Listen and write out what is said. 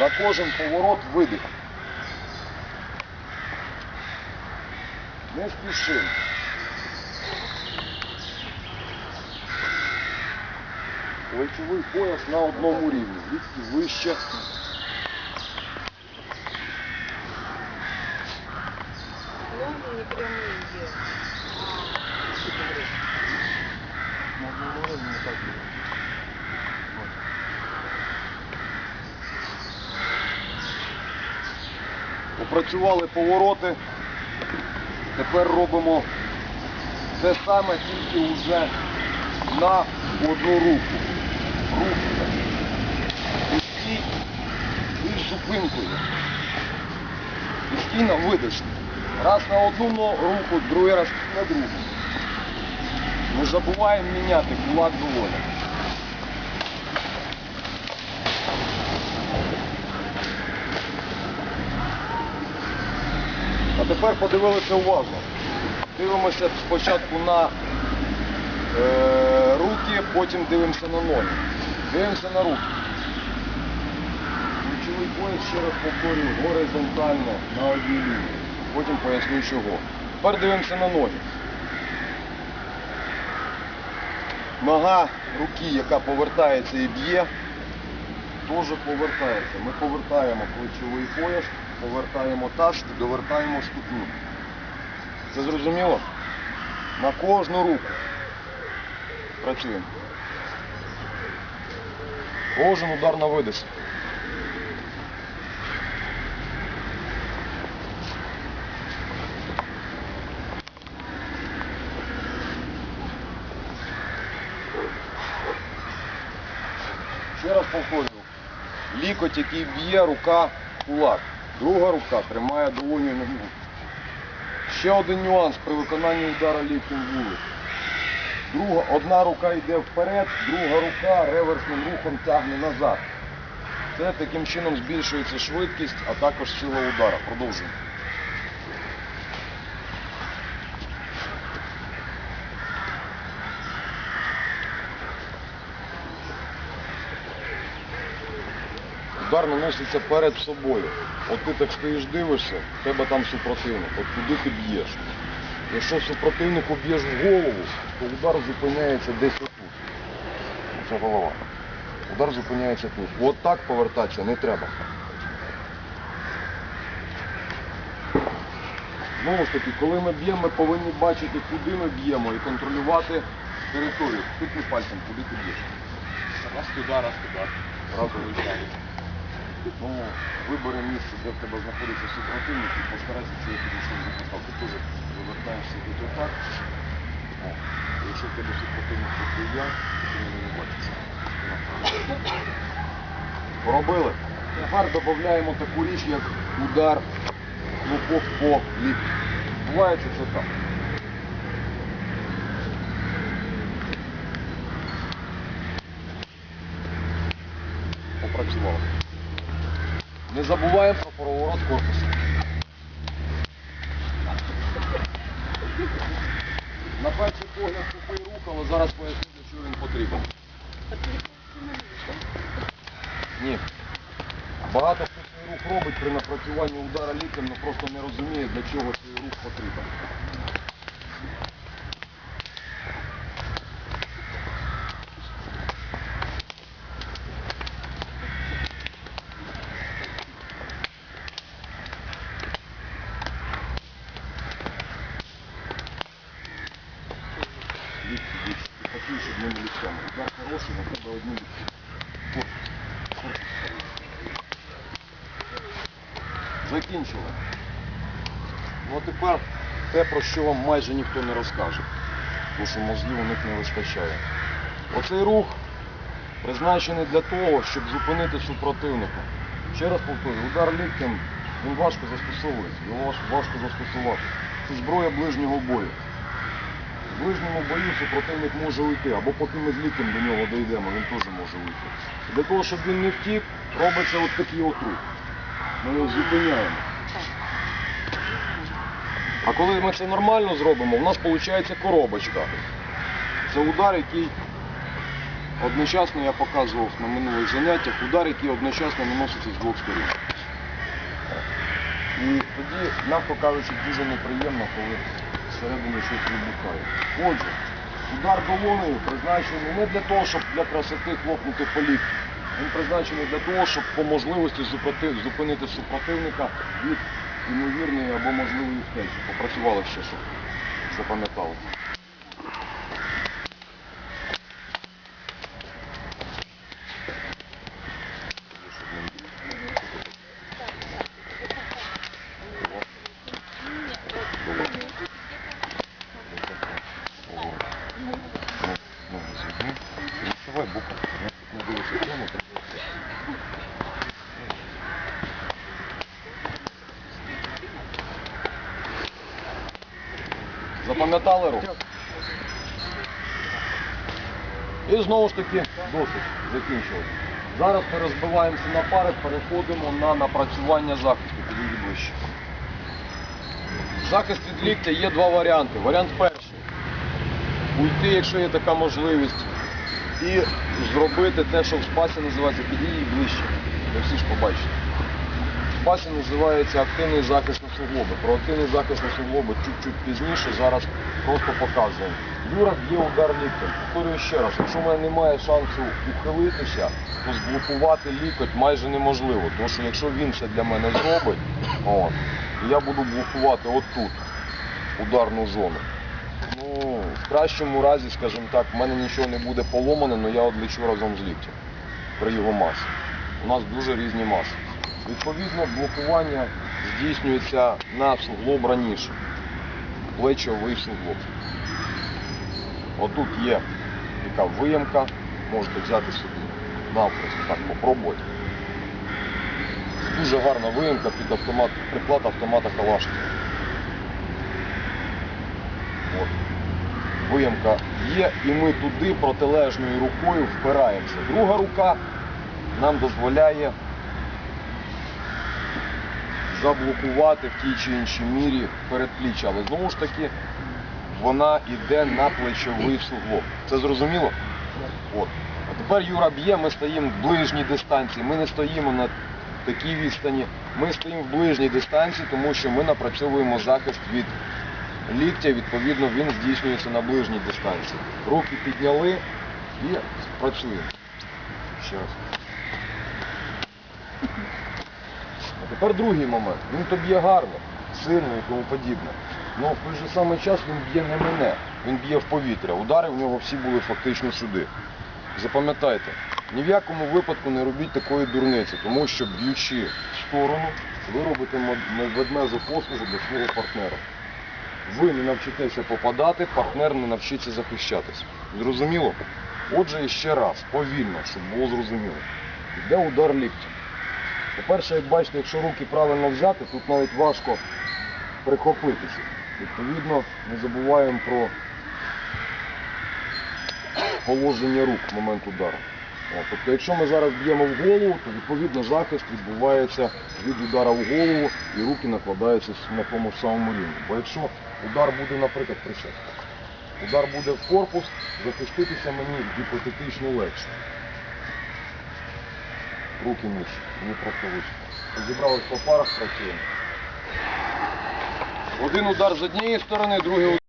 На кожен поворот видих. Не спішимо. Плечовий пояс на одному рівні. Лікті вище. Ноги не прямые. Попрацювали повороти. Тепер робимо те саме, тільки вже на одну руку. Руку. Постій із зупинкою. Постійно видишку. Раз на одну руку, другий раз на другу. Не забуваємо міняти кулак долоні. Тепер подивилися уважно. Дивимося спочатку на е, руки, потім дивимося на ноги. Дивимося на руки. Ключовий пояс, ще раз повторюю, горизонтально на одній лінії. Потім поясню чого. Тепер дивимося на ноги. Нога руки, яка повертається і б'є, теж повертається. Ми повертаємо плечовий пояс, повертаємо таз довертаємо ступню. Це зрозуміло? На кожну руку. Працюємо. Кожен удар на видих. Ще раз повторюю. Лікоть, який б'є, рука, кулак. Друга рука тримає долоню ногу. Ще один нюанс при виконанні удару ліктем вулиць. Друга, одна рука йде вперед, друга рука реверсним рухом тягне назад. Це таким чином збільшується швидкість, а також сила удара. Продовжуємо. Удар наноситься перед собою. От ти так стоїш, дивишся, в тебе там супротивник. От куди ти б'єш. Якщо супротивнику б'єш в голову, то удар зупиняється десь отут. Це голова. Удар зупиняється тут. От так повертатися не треба. Знову ж таки, коли ми б'ємо, ми повинні бачити, куди ми б'ємо і контролювати територію. Тикни пальцем, куди ти б'єш. Раз туда, раз туда. Разом виїжджаємо. Тому вибери місце, де в тебе знаходиться супротивник і постарайся це підійшов записав. Ти теж вивертаєшся тут отак. О, якщо в тебе супротивник тут є я, то ти мене не бачиш. Поробили. Тепер додаємо таку річ, як удар лупок по ліпті. Бувається це так. Попрацювали. Не забуваємо про поворот корпусу. На перший погляд тупий рух, але зараз поясню, для чого він потрібен. Ні. Багато хто цей рух робить при напрацюванні удара ліктем, але просто не розуміє, для чого цей рух потрібен. Лікті більше. Ти працюєш одним ліктем. Удар хороший, на тебе одним. Корпус. Закінчили. Ну а тепер те, про що вам майже ніхто не розкаже. Тому що мозгів у них не вистачає. Оцей рух призначений для того, щоб зупинити супротивника. Ще раз повторюю, удар ліктем він важко застосовується, його важко застосувати. Це зброя ближнього бою. В ближньому бою супротивник може уйти, або поки ми з ліктем до нього дійдемо, він теж може уйти. Для того, щоб він не втік, робиться от такий от рух. Ми його зупиняємо. А коли ми це нормально зробимо, в нас виходить коробочка. Це удар, який одночасно я показував на минулих заняттях удар, який одночасно наноситься з двох сторін. І тоді, навко кажучи, дуже неприємно, коли всередині щось вибухає. Отже, удар долоною призначений не для того, щоб для красоти хлопнути полік. Він призначений для того, щоб по можливості зупинити супротивника від ймовірної або можливої втечі. Попрацювали ще, щоб запам'ятали. Запам'ятали рух? І знову ж таки досить закінчили. Зараз ми розбиваємося на пари, переходимо на напрацювання захисту. Підійди ближче. Захист від ліктя є два варіанти. Варіант перший. Уйти, якщо є така можливість, і зробити те, що в спасі називається, підійдіть ближче. Ви всі ж побачите. В спасі називається активний захист на суглоби. Про активний захист на суглоби чуть-чуть пізніше, зараз просто показуємо. Юра б'є удар ліктем. Повторюю ще раз, якщо в мене немає шансу ухилитися, то зблокувати лікоть майже неможливо. Тому що якщо він це для мене зробить, от, я буду блокувати отут ударну зону. Ну, в кращому разі, скажімо так, в мене нічого не буде поломане, але я одлечу разом з ліктем при його масі. У нас дуже різні маси. Відповідно, блокування здійснюється на суглоб раніше. Плечовий суглоб. Отут є така виємка, можете взяти собі навпрост, так попробувати. Дуже гарна виємка під автомат, приклад автомата Калашникова. От. Виємка є, і ми туди протилежною рукою впираємося. Друга рука нам дозволяє заблокувати в тій чи іншій мірі передпліччя. Але знову ж таки вона йде на плечовий суглоб. Це зрозуміло? От. А тепер Юра б'є, ми стоїмо в ближній дистанції. Ми не стоїмо на такій відстані. Ми стоїмо в ближній дистанції, тому що ми напрацьовуємо захист від ліктя, відповідно, він здійснюється на ближній дистанції. Руки підняли і працюємо. Ще раз. А тепер другий момент. Він то б'є гарно, сильно і тому подібне. Але в той же самий час він б'є не мене, він б'є в повітря. Удари в нього всі були фактично сюди. Запам'ятайте, ні в якому випадку не робіть такої дурниці, тому що б'ючи в сторону, ви робите ведмежу послугу для свого партнера. Ви не навчитеся попадати, партнер не навчиться захищатися. Зрозуміло? Отже, ще раз, повільно, щоб було зрозуміло. Йде удар ліктем. По-перше, як бачите, якщо руки правильно взяти, тут навіть важко прихопитися. Відповідно, не забуваємо про положення рук в момент удару. Тобто, якщо ми зараз б'ємо в голову, то відповідно захист відбувається від удара в голову і руки накладаються на тому самому рівні. Бо якщо удар буде, наприклад, присядь, удар буде в корпус, захиститися мені гіпотетично легше. Руки нижче, мені просто вийшло. Зібралися по парах, працюємо. Один удар з однієї сторони, другий удар.